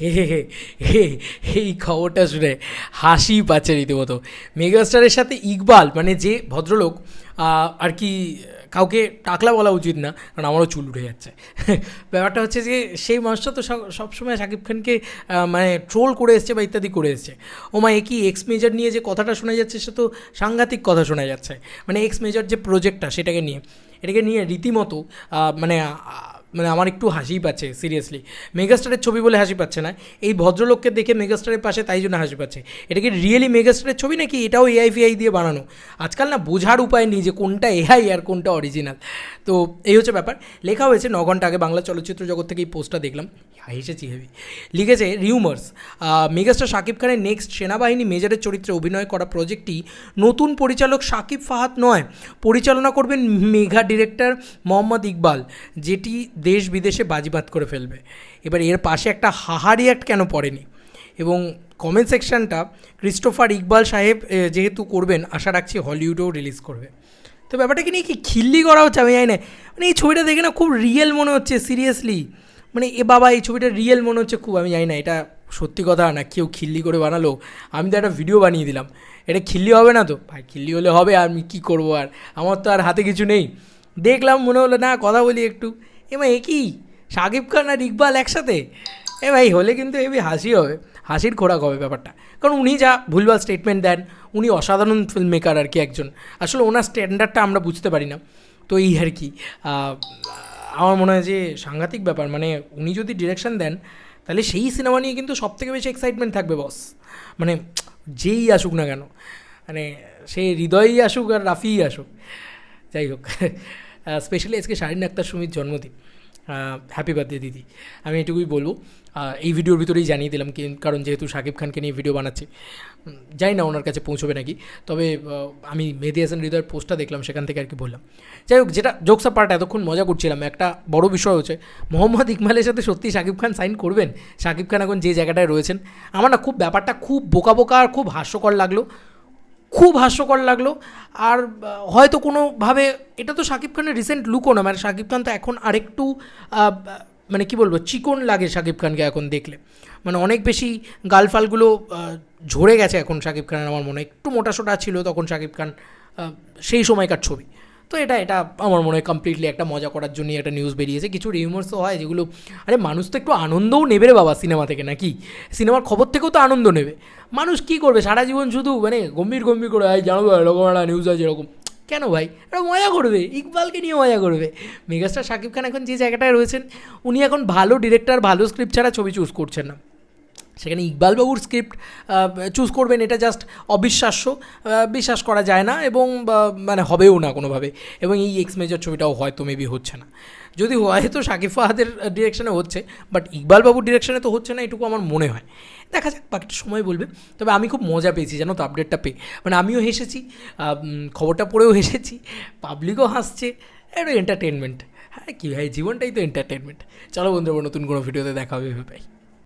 হে হে হে এই খবরটা শুনে হাসি পাচ্ছে রীতিমতো। মেগাস্টারের সাথে ইকবাল মানে যে ভদ্রলোক আর কি কাউকে টাকলা বলা উচিত না, কারণ আমারও চুল উঠে যাচ্ছে। ব্যাপারটা হচ্ছে যে সেই মানুষটা তো সব- সবসময় শাকিব খানকে মানে ট্রোল করে এসছে বা ইত্যাদি করে এসছে। ও মা একই এক্স মেজর নিয়ে যে কথাটা শোনা যাচ্ছে, সে তো সাংঘাতিক কথা শোনা যাচ্ছে। মানে এক্স মেজর যে প্রজেক্টটা সেটাকে নিয়ে। এটাকে নিয়ে রীতিমতো মানে মানে আমার একটু হাসিই পাচ্ছে সিরিয়াসলি মেগাস্টারের ছবি বলে হাসি পাচ্ছে না। এই ভদ্রলোককে দেখে মেগাস্টারের পাশে তাই জন্য হাসি পাচ্ছে। এটা কি রিয়েলি মেগাস্টারের ছবি নাকি এটাও এআই ফিআই দিয়ে বানানো? আজকাল না বোঝার উপায় নেই যে কোনটা এআই আর কোনটা অরিজিনাল তো এই হচ্ছে ব্যাপার। লেখা হয়েছে ন ঘণ্টা আগে বাংলা চলচ্চিত্র জগৎ থেকে এই পোস্টটা দেখলাম। হেসেছি হেভি লিখেছে রিউমার্স মেগাস্টার শাকিব খানের নেক্সট সেনাবাহিনী মেজরের চরিত্রে অভিনয় করা প্রজেক্টটি নতুন পরিচালক শাকিব ফাহাদ নয়। পরিচালনা করবেন মেঘা ডিরেক্টর মোহাম্মদ ইকবাল, যেটি দেশ বিদেশে বাজিবাদ করে ফেলবে। এবার এর পাশে একটা হাহা রিয়াক্ট কেন পড়েনি? এবং কমেন্ট সেকশনটা ক্রিস্টোফার ইকবাল সাহেব যেহেতু করবেন, আশা রাখছি হলিউডেও রিলিজ করবে। তো ব্যাপারটাকে নিয়ে কি খিল্লি করা হচ্ছে আমি জানি না। মানে এই ছবিটা দেখে না খুব রিয়েল মনে হচ্ছে সিরিয়াসলি মানে এ বাবা, এই ছবিটা রিয়েল মনে হচ্ছে খুব, আমি জানি না, এটা সত্যি কথা না, কেউ খিল্লি করে বানালো। আমি তো একটা ভিডিও বানিয়ে দিলাম। এটা খিল্লি হবে না তো? ভাই, খিল্লি হলে হবে, আর আমি কী করব আর? আমার তো আর হাতে কিছু নেই। দেখলাম, মনে হলো, না, কথা বলি একটু। এমা, এ কি? শাকিব খান আর ইকবাল একসাথে? এ ভাই, হলে কিন্তু এবি হাসি হবে। হাসির খোরাক হবে ব্যাপারটা। কারণ উনি যা ভুলভাল স্টেটমেন্ট দেন, উনি অসাধারণ ফিল্ম মেকার আর কি একজন। আসলে ওনার স্ট্যান্ডার্ডটা আমরা বুঝতে পারি না। তো এই আর কি। আমার মনে হয় যে সাংঘাতিক ব্যাপার। মানে উনি যদি ডিরেকশন দেন, তাহলে সেই সিনেমা নিয়ে কিন্তু সব থেকে বেশি এক্সাইটমেন্ট থাকবে বস মানে যেই আসুক না কেন। মানে সে হৃদয়ই আসুক আর রাফিই আসুক। যাই হোক। স্পেশালি আজকে শারীন আক্তার সুমির জন্মদিন। হ্যাপি বার্থডে দিদি। আমি এটুকুই বলব এই ভিডিওর ভিতরেই জানিয়ে দিলাম কারণ যেহেতু শাকিব খানকে নিয়ে ভিডিও বানাচ্ছি জানি না ওনার কাছে পৌঁছবে নাকি, তবে আমি মেহেদি হাসান হৃদয়ের পোস্টটা দেখলাম, সেখান থেকে আর কি বললাম। যাই হোক, যেটা জোকসা পার্ট এতক্ষণ মজা করছিলাম, একটা বড় বিষয় হচ্ছে, মোহাম্মদ ইকমালের সাথে সত্যি শাকিব খান সাইন করবেন? শাকিব খান এখন যে জায়গাটায় রয়েছেন, আমার না খুব ব্যাপারটা খুব বোকা বোকা আর খুব হাস্যকর লাগল। খুব হাস্যকর লাগল। আর হয়তো কোনোভাবে, এটা তো শাকিব খানের রিসেন্ট লুকও না মানে শাকিব খান তো এখন আরেকটু মানে কি বলব, চিকন লাগে শাকিব খানকে এখন দেখলে। মানে অনেক বেশি গালফালগুলো ঝরে গেছে এখন শাকিব খানের আমার মনে। একটু মোটাসোটা ছিল তখন শাকিব খান সেই সময়কার ছবি। তো এটা এটা আমার মনে হয় কমপ্লিটলি একটা মজা করার জন্যই একটা নিউজ বেরিয়েছে। কিছু রিউমার্সও হয় যেগুলো, আরে মানুষ তো একটু আনন্দও নেবে রে বাবা সিনেমা থেকে নাকি? সিনেমার খবর থেকেও তো আনন্দ নেবে। মানুষ কী করবে? সারা জীবন শুধু মানে গম্ভীর গম্ভীর করে, এই জানো এরকম একটা নিউজ আছে এরকম। কেন ভাই? এটা মজা করবে, ইকবালকে নিয়ে মজা করবে। মেগাস্টার শাকিব খান এখন যে জায়গাটায় রয়েছেন, উনি এখন ভালো ডিরেক্টর ভালো স্ক্রিপ্ট ছাড়া ছবি চুজ করছেন না। সেখানে ইকবালবাবুর স্ক্রিপ্ট চুজ করবেন, এটা জাস্ট অবিশ্বাস্য বিশ্বাস করা যায় না এবং মানে হবেও না কোনোভাবে এবং এই এক্স মেজর ছবিটাও হয়তো মেবি হচ্ছে না। যদি হয় তো শাকিব ফাহাদের ডিরেকশনে হচ্ছে বাট ইকবালবাবুর ডিরেকশনে তো হচ্ছে না এটুকু আমার মনে হয়। দেখা যাক, বাকিটা সময় বলবে। তবে আমি খুব মজা পেয়েছি, জানো তো আপডেটটা পেয়ে। মানে আমিও হেসেছি খবরটা পড়েও হেসেছি পাবলিকও হাসছে, একটা এন্টারটেনমেন্ট হ্যাঁ কী ভাই, জীবনটাই তো এন্টারটেনমেন্ট চলো বন্ধুরা, নতুন কোনো ভিডিওতে দেখা হবে ভাই